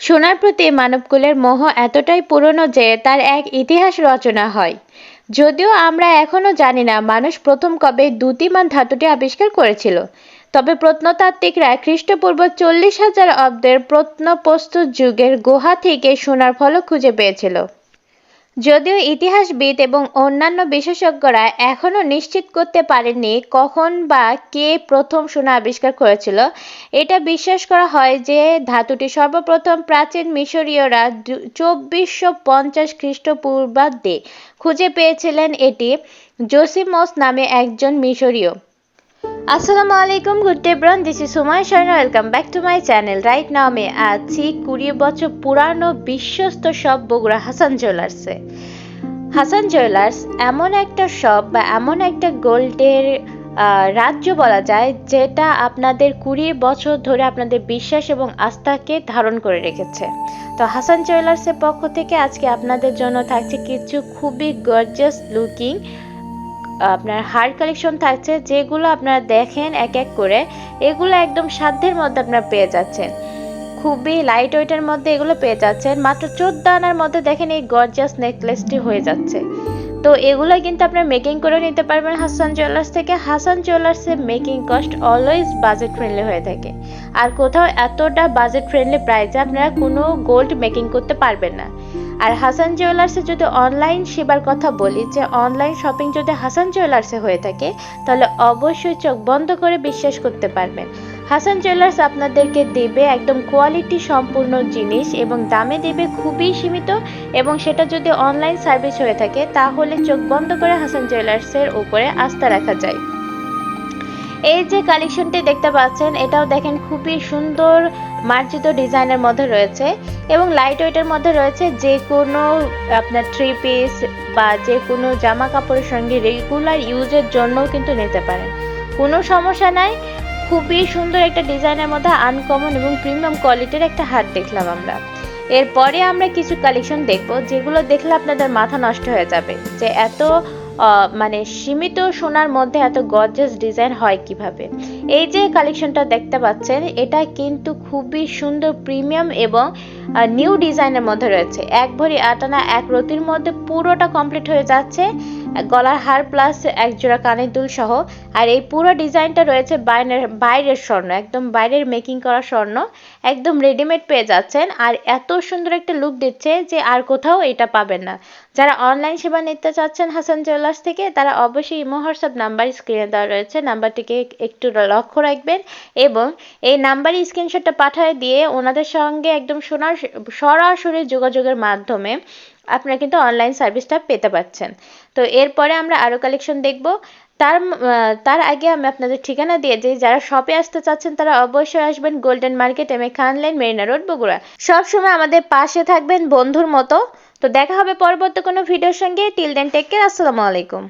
সোনার প্রতি মানবকুলের মোহ এতটাই পুরনো যে তার এক ইতিহাস রচনা হয়। যদিও আমরা এখনও জানি না মানুষ প্রথম কবে দ্যুতিমান ধাতুটি আবিষ্কার করেছিল। তবে প্রত্নতাত্ত্বিকরা খ্রিস্টপূর্ব চল্লিশ হাজার অব্দের প্রত্নপ্রস্তুত যুগের গুহা থেকে সোনার ফলক খুঁজে পেয়েছিল। যদিও ইতিহাসবিদ এবং অন্যান্য বিশেষজ্ঞরা এখনও নিশ্চিত করতে পারেননি কখন বা কে প্রথম সোনা আবিষ্কার করেছিল, এটা বিশ্বাস করা হয় যে ধাতুটি সর্বপ্রথম প্রাচীন মিশরীয়রা চব্বিশশো পঞ্চাশ খ্রিস্টপূর্বাব্দে খুঁজে পেয়েছিলেন এটি জোসিমস নামে একজন মিশরীয়। আসসালামু আলাইকুম good day ব্রন this is Sumai Sharma welcome back to my channel right now আমি আছি কুড়ি বছর পুরানো বিশ্বস্ত সব বগুড়া হাসান জুয়েলার্সে হাসান জুয়েলার্স এমন একটা শপ বা এমন একটা গোল্ডের রাজ্য বলা যায়, যেটা আপনাদের কুড়ি বছর ধরে আপনাদের বিশ্বাস এবং আস্থাকে ধারণ করে রেখেছে। তো হাসান জুয়েলার্সের পক্ষ থেকে আজকে আপনাদের জন্য থাকছে কিছু খুবই গর্জাস লুকিং আপনার হার কালেকশন থাকছে, যেগুলো আপনারা দেখেন এক এক করে, এগুলো একদম সাধ্যের মধ্যে আপনারা পেয়ে যাচ্ছেন। খুবই লাইট ওয়েটের মধ্যে এগুলো পেয়ে যাচ্ছেন, মাত্র চোদ্দ আনার মধ্যে দেখেন এই গর্জাস নেকলেসটি হয়ে যাচ্ছে। তো এগুলো কিন্তু আপনারা মেকিং করে নিতে পারবেন হাসান জুয়েলার্স থেকে। Hasan জুয়েলার্সের making cost always budget friendly হয়ে থাকে। আর কোথাও এতটা বাজেট ফ্রেন্ডলি প্রাইসে আপনারা কোনো গোল্ড মেকিং করতে পারবেন না। আর হাসান জুয়েলার্সে যদি অনলাইন সেবার কথা বলি, যে অনলাইন শপিং যদি হাসান জুয়েলার্সে হয়ে থাকে, তাহলে অবশ্যই চোখ বন্ধ করে বিশ্বাস করতে পারবেন। হাসান জুয়েলার্স আপনাদেরকে দেবে একদম কোয়ালিটি সম্পূর্ণ জিনিস এবং দামে দেবে খুবই সীমিত এবং সেটা যদি অনলাইন সার্ভিস হয়ে থাকে, তাহলে চোখ বন্ধ করে হাসান জুয়েলার্সের উপরে আস্থা রাখা যায়। এই যে কালেকশনটি দেখতে পাচ্ছেন, এটাও দেখেন খুবই সুন্দর মার্জিত ডিজাইনের মধ্যে রয়েছে এবং লাইট ওয়েটের মধ্যে রয়েছে যে কোনো আপনার থ্রি পিস বা যে কোনো জামা কাপড়ের সঙ্গে রেগুলার ইউজের জন্যও কিন্তু নিতে পারেন। কোনো সমস্যা নাই। খুবই সুন্দর একটা ডিজাইনের মধ্যে আনকমন এবং প্রিমিয়াম কোয়ালিটির একটা হাট দেখলাম আমরা। এরপরে আমরা কিছু কালেকশন দেখব, যেগুলো দেখলে আপনাদের মাথা নষ্ট হয়ে যাবে। যে এত মানে সীমিত সোনার মধ্যে এত গর্জাস ডিজাইন হয় কীভাবে? এই যে কালেকশনটা দেখতে পাচ্ছেন, এটা কিন্তু খুবই সুন্দর প্রিমিয়াম এবং নিউ ডিজাইনের মধ্যে রয়েছে। এক ভরি আটানা এক রতির মধ্যে পুরোটা কমপ্লিট হয়ে যাচ্ছে। গলার হার প্লাস এক জোড়া কানের দুল সহ। আর এই পুরো ডিজাইনটা রয়েছে বাইরের বাইরের স্বর্ণ, একদম বাইরের মেকিং করা স্বর্ণ, একদম রেডিমেড পেয়ে যাচ্ছেন। আর এত সুন্দর একটা লুক দিচ্ছে যে আর কোথাও এটা পাবেন না। যারা অনলাইন সেবা নিতে চাচ্ছেন হাসান জুয়েলার্স থেকে, তারা অবশ্যই ইমো, হোয়াটসঅ্যাপ নাম্বার স্ক্রিনে দেওয়া রয়েছে। নাম্বারটিকে একটু লক্ষ্য রাখবেন এবং এই নাম্বারে স্ক্রিনশটটা পাঠিয়ে দিয়ে ওনাদের সঙ্গে একদম শোনার সরাসরি যোগাযোগের মাধ্যমে আপনারা কিন্তু অনলাইন সার্ভিসটা পেতে পাচ্ছেন। তো এরপরে আমরা আরও কালেকশন দেখব। তার তার আগে আমি আপনাদের ঠিকানা দিয়ে যে যারা শপে আসতে চাচ্ছেন তারা অবশ্যই আসবেন golden market M A Khan line Marina road Bogura. সবসময় আমাদের পাশে থাকবেন বন্ধুর মতো। তো দেখা হবে পরবর্তী কোনো ভিডিওর সঙ্গে। টিল দেন টেক কেয়ার আসসালামু আলাইকুম।